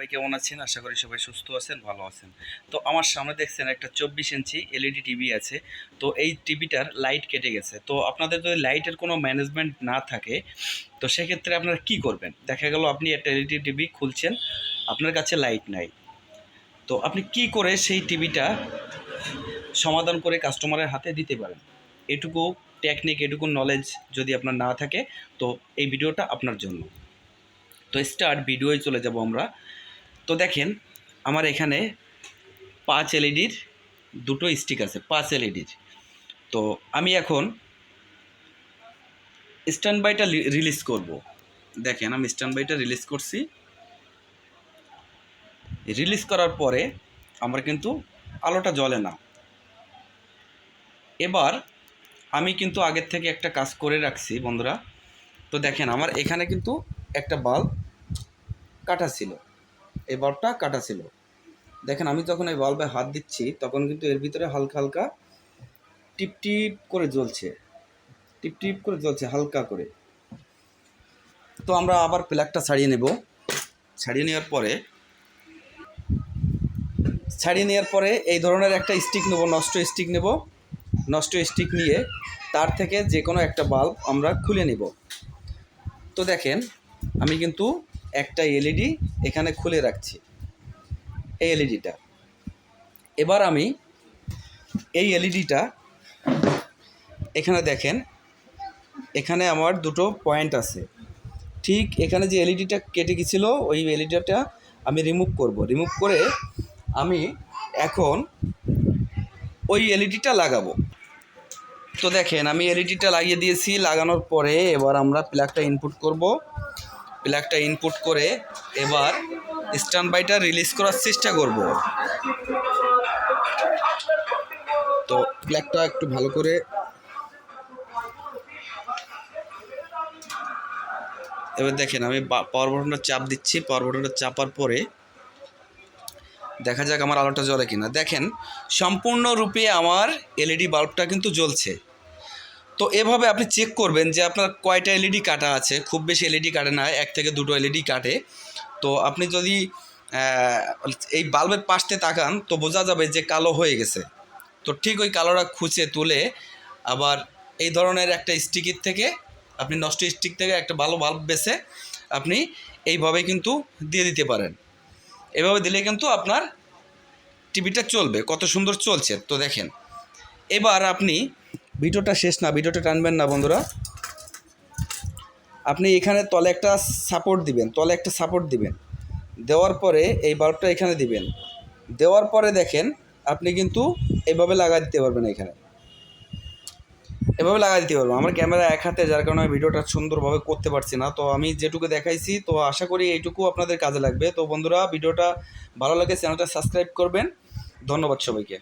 সবাই কেমন আছেন? আশা করি সবাই সুস্থ আছেন, ভালো আছেন। তো আমার সামনে দেখছেন একটা চব্বিশ ইঞ্চি এলইডি টিভি আছে। তো এই টিভিটার লাইট কেটে গেছে। তো আপনাদের যদি লাইটের কোনো ম্যানেজমেন্ট না থাকে, তো সেক্ষেত্রে আপনারা কি করবেন? দেখা গেল আপনি একটা এলইডি টিভি খুলছেন, আপনার কাছে লাইট নাই। তো আপনি কি করে সেই টিভিটা সমাধান করে কাস্টমারের হাতে দিতে পারেন? এটুকু টেকনিক এটুকু নলেজ যদি আপনার না থাকে, তো এই ভিডিওটা আপনার জন্য। তো স্টার্ট ভিডিওয় চলে যাব আমরা। তো দেখেন, আমার এখানে পাঁচ এলইডির দুটো স্টিক আছে, পাঁচ এলইডির। তো আমি এখন স্ট্যান্ড বাইটা রিলিজ করব। দেখেন, আমি স্ট্যান্ড বাইটা রিলিজ করছি। রিলিজ করার পরে আমার কিন্তু আলোটা জ্বলে না। এবার আমি কিন্তু আগের থেকে একটা কাজ করে রাখছি, বন্ধুরা। তো দেখেন, আমার এখানে কিন্তু একটা বাল্ব কাটা ছিল। এই বাল্বটা কাটা ছিল। দেখেন, আমি যখন এই বাল্বে হাত দিচ্ছি, তখন কিন্তু এর ভিতরে হালকা হালকা টিপ টিপ করে জ্বলছে। টিপ টিপ করে জ্বলছে, হালকা করে। তো আমরা আবার প্লাগটা ছাড়িয়ে নেব। ছাড়িয়ে নেওয়ার পরে, ছাড়িয়ে নেওয়ার পরে এই ধরনের একটা স্টিক নেব, নষ্ট স্টিক নেব। নষ্ট স্টিক নিয়ে তার থেকে যে কোনো একটা বাল্ব আমরা খুলে নেব। তো দেখেন, আমি কিন্তু একটা এলইডি এখানে খুলে রাখছি। এই এলইডিটা এবার আমি এই এলইডিটা এখানে দেখেন, এখানে আমার দুটো পয়েন্ট আছে। ঠিক এখানে যে এলইডিটা কেটে গেছিল, ওই এলইডিটা আমি রিমুভ করব। রিমুভ করে আমি এখন ওই এলইডিটা লাগাবো। তো দেখেন, আমি এলইডিটা লাগিয়ে দিয়েছি, লাগানোর পরে এবার আমরা প্লাগটা ইনপুট করব। প্লাগটা ইনপুট করে এবার স্ট্যান্ড বাইটা রিলিজ করার চেষ্টা করব। তো প্লাগটা একটু ভালো করে এবার দেখেন, আমি পাওয়ার বাটনটা চাপ দিচ্ছি। পাওয়ার বাটনটা চাপার পরে দেখা যাক আমার আলোটা জ্বলে কিনা। দেখেন, সম্পূর্ণরূপে আমার এলইডি বাল্বটা কিন্তু জ্বলছে। তো এভাবে আপনি চেক করবেন যে আপনার কয়টা এলইডি কাটা আছে। খুব বেশি এলইডি কাটে না, এক থেকে দুটো এলইডি কাটে। তো আপনি যদি এই বাল্বের পাশতে তাকান, তো বোঝা যাবে যে কালো হয়ে গেছে। তো ঠিক ওই কালোটা খুঁচে তুলে আবার এই ধরনের একটা স্টিকের থেকে, আপনি নষ্ট স্টিক থেকে একটা ভালো বাল্ব বেছে আপনি এইভাবে কিন্তু দিয়ে দিতে পারেন। এভাবে দিলে কিন্তু আপনার টিভিটা চলবে, কত সুন্দর চলছে। তো দেখেন, এবার আপনি ভিডিওটা শেষ না, ভিডিওটা টানবেন না বন্ধুরা। আপনি এখানে তলে একটা সাপোর্ট দিবেন, তলে একটা সাপোর্ট দিবেন। দেওয়ার পরে এই বাল্বটা এখানে দিবেন। দেওয়ার পরে দেখেন, আপনি কিন্তু এভাবে লাগা দিতে পারবেন এখানে। এভাবে লাগা দিতে পারব আমার ক্যামেরা এক হাতে, যার কারণে আমি ভিডিওটা সুন্দরভাবে করতে পারছি না। তো আমি যেটুকু দেখাইছি, তো আশা করি এইটুকু আপনাদের কাজে লাগবে। তো বন্ধুরা, ভিডিওটা ভালো লাগে চ্যানেলটা সাবস্ক্রাইব করবেন। ধন্যবাদ সবাইকে।